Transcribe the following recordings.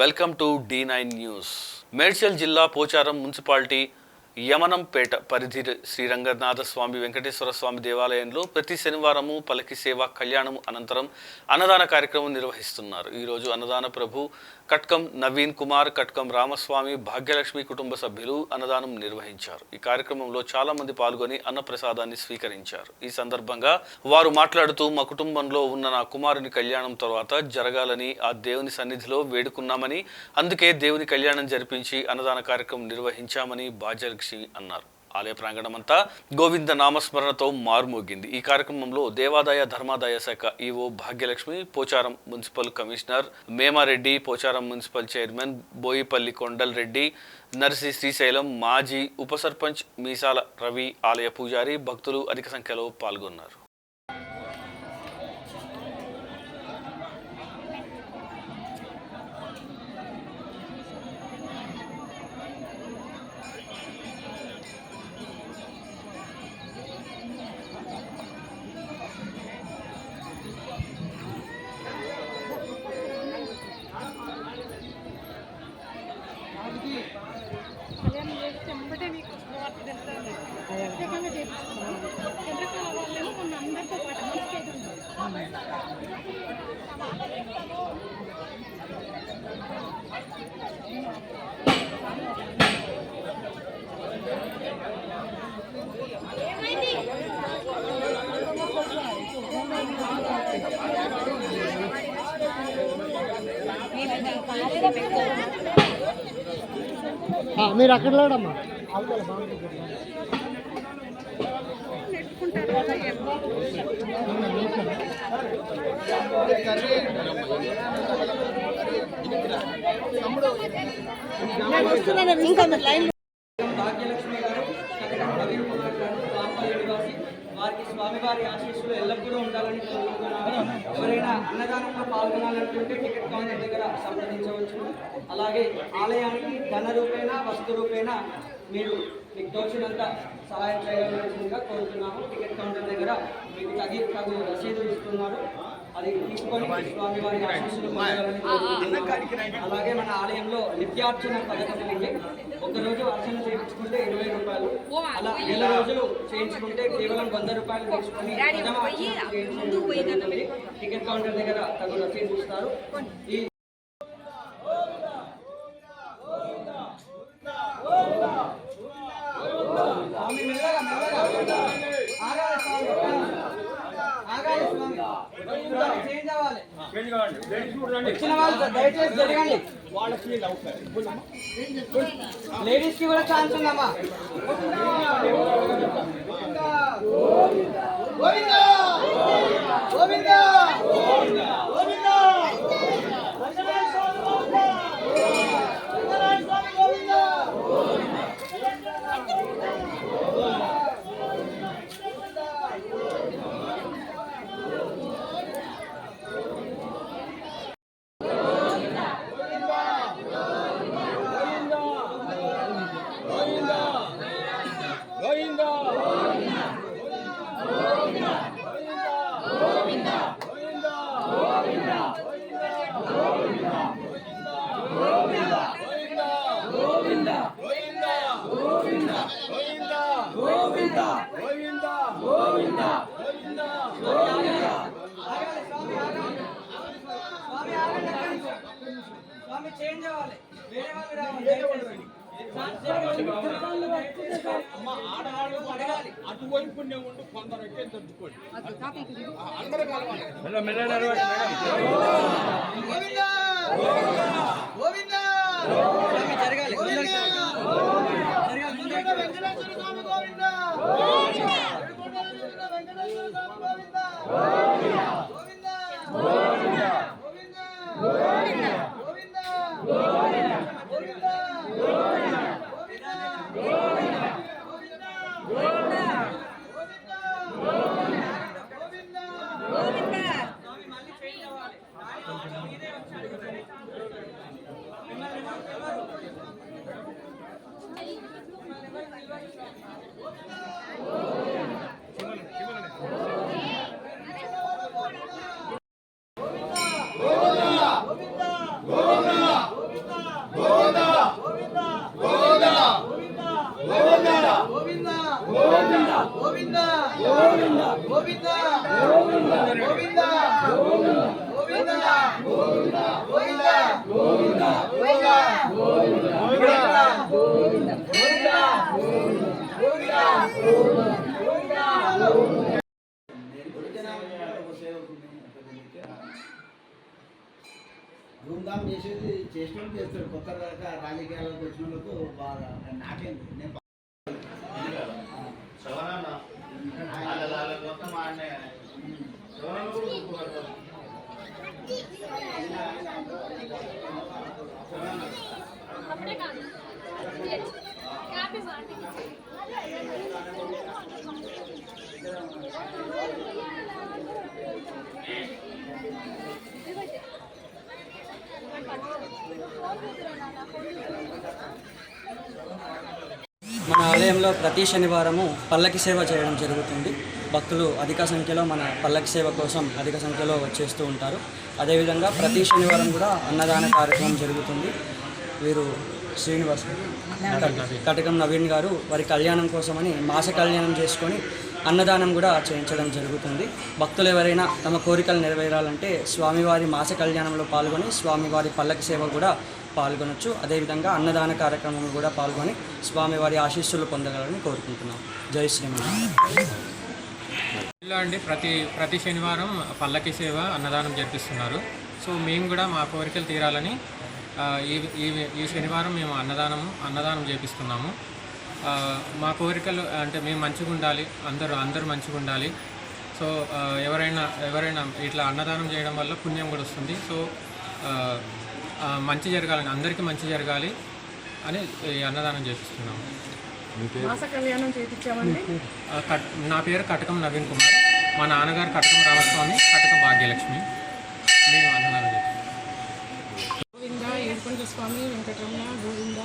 Welcome to the nine news. Medchal జిల్లా Pocharam municipality యమనంపేట పరిధి శ్రీరంగనాథ స్వామి వెంకటేశ్వర స్వామి దేవాలయంలో ప్రతి శనివారము పలకి సేవ కళ్యాణం అనంతరం అన్నదాన కార్యక్రమం నిర్వహిస్తున్నారు. ఈరోజు అన్నదాన ప్రభు కట్కం నవీన్ కుమార్ కట్కం రామస్వామి భాగ్యలక్ష్మి కుటుంబ సభ్యులు అన్నదానం నిర్వహించారు. ఈ కార్యక్రమంలో చాలా మంది పాల్గొని అన్నప్రసాదాన్ని స్వీకరించారు. ఈ సందర్భంగా వారు మాట్లాడుతూ మా కుటుంబంలో ఉన్న నా కుమారుని కళ్యాణం తర్వాత జరగాలని ఆ దేవుని సన్నిధిలో వేడుకున్నామని అందుకే దేవుని కళ్యాణం జరిపించి అన్నదాన కార్యక్రమం నిర్వహించామని బాజర్క్షి అన్నారు. ఆలయ ప్రాంగణమంతా గోవింద నామస్మరణతో మారుమోగింది. ఈ కార్యక్రమంలో దేవాదాయ ధర్మాదాయ శాఖ EO Bhagyalakshmi Pocharam municipal commissioner Memareddy Pocharam municipal chairman Boyipalli Kondal Reddy Narsi Srisailam మాజీ ఉప సర్పంచ్ మీసాల రవి ఆలయ పూజారి భక్తులు అధిక సంఖ్యలో పాల్గొన్నారు. కళ్యాణం చేస్తే వెంబడే మీకు వార్త తెలుస్తుంది. ప్రత్యేకంగా చేపించుకున్నాం వాళ్ళేమో అందరితో పాటు మంచి అయితే ఆ, మీరు అక్కడ లేడమ్మా? ఇంకా లైన్ భాగ్యలక్ష్మి గారు వారికి స్వామివారి ఆశీస్సులు ఎల్లప్పుడూ ఉండాలని కోరుకుంటున్నాను. ఎవరైనా అన్నదానంలో పాల్గొనాలనుకుంటే టికెట్ కౌంటర్ దగ్గర సంప్రదించవచ్చు. అలాగే ఆలయానికి ధన రూపేణ వస్తు రూపేణ మీరు మీకు తోచినంత సహాయం చేయవలసిందిగా కోరుతున్నాము. టికెట్ కౌంటర్ దగ్గర మీకు తగి తగు రసీదు ఇస్తున్నారు. అది తీసుకొని స్వామివారి ఆశీస్సులు అలాగే మన ఆలయంలో నిత్యార్చన పథకం ఉంది ఒక రోజు అర్చన చేయించుకుంటే ఇరవై రూపాయలు. అలా నెల రోజులు చేయించుకుంటే కేవలం వంద రూపాయలు తీసుకొని. టికెట్ కౌంటర్ దగ్గర తగు రసీదు ఇస్తారు ఈ స్వామి మెల్లగా మెల్లగా ఆగాలి స్వామి ఆగాలి స్వామి స్వామి చేంజ్ అవ్వాలి వచ్చిన వాళ్ళు దయచేసి జరగండి. లేడీస్కి కూడా ఛాన్స్ ఉందమ్మా. చేంజ్ అవ్వాలి. వేరే వాళ్ళు రావాలి. అటువైపు ఉండి కొందరు అయితే తట్టుకోండి అందరూ కలవాలి. చేసిన చేస్తాడు కొత్త రక రాజకీయాలకు వచ్చిన వాళ్ళకు బాగా నాకేంది నేను మన ఆలయంలో ప్రతి శనివారము పల్లకి సేవ చేయడం జరుగుతుంది. భక్తులు అధిక సంఖ్యలో మన పల్లకి సేవ కోసం అధిక సంఖ్యలో వచ్చేస్తూ ఉంటారు. అదేవిధంగా ప్రతి శనివారం కూడా అన్నదాన కార్యక్రమం జరుగుతుంది. వీరు శ్రీనివాస్ కటకం నవీన్ గారు వారి కళ్యాణం కోసమని మాస కళ్యాణం చేసుకొని అన్నదానం కూడా చేయించడం జరుగుతుంది. భక్తులు ఎవరైనా తమ కోరికలు నెరవేరాలంటే స్వామివారి మాస కళ్యాణంలో పాల్గొని స్వామివారి పల్లకి సేవ కూడా పాల్గొనొచ్చు. అదేవిధంగా అన్నదాన కార్యక్రమంలో కూడా పాల్గొని స్వామివారి ఆశీస్సులు పొందగలని కోరుకుంటున్నాం. జై శ్రీమన్నారాయణ. ఇలా అండి ప్రతి ప్రతి శనివారం పల్లకి సేవ అన్నదానం జరిపిస్తున్నారు. సో మేము కూడా మా కోరికలు తీరాలని ఈ ఈ ఈ శనివారం మేము అన్నదానం అన్నదానం చేపిస్తున్నాము. మా కోరికలు అంటే మేము మంచిగా ఉండాలి అందరూ అందరూ మంచిగా ఉండాలి. సో ఎవరైనా ఎవరైనా ఇట్లా అన్నదానం చేయడం వల్ల పుణ్యం కూడా వస్తుంది. సో మంచి జరగాలని అందరికీ మంచి జరగాలి అని అన్నదానం చేపిస్తున్నాము నా పేరు కటకం నవీన్ కుమార్. మా నాన్నగారు కటకం రామస్వామి కటకం భాగ్యలక్ష్మి. మేము అన్నదానం గోవింద ఏడుకొండ స్వామి వెంకటరమణ గోవింద.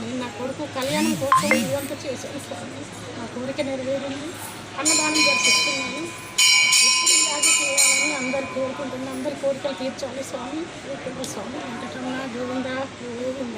నేను నా కొడుకు కళ్యాణం కోసం ఇదంతా చేశాను స్వామి. నా కోరిక నెరవేరింది. అన్నదానం జరిపిస్తున్నాను. ఎప్పుడు చేయాలని అందరు కోరుకుంటున్నాం అందరి కోరికలు తీర్చాలి స్వామి. స్వామి. వెంకటరమణ గోవింద గోవింద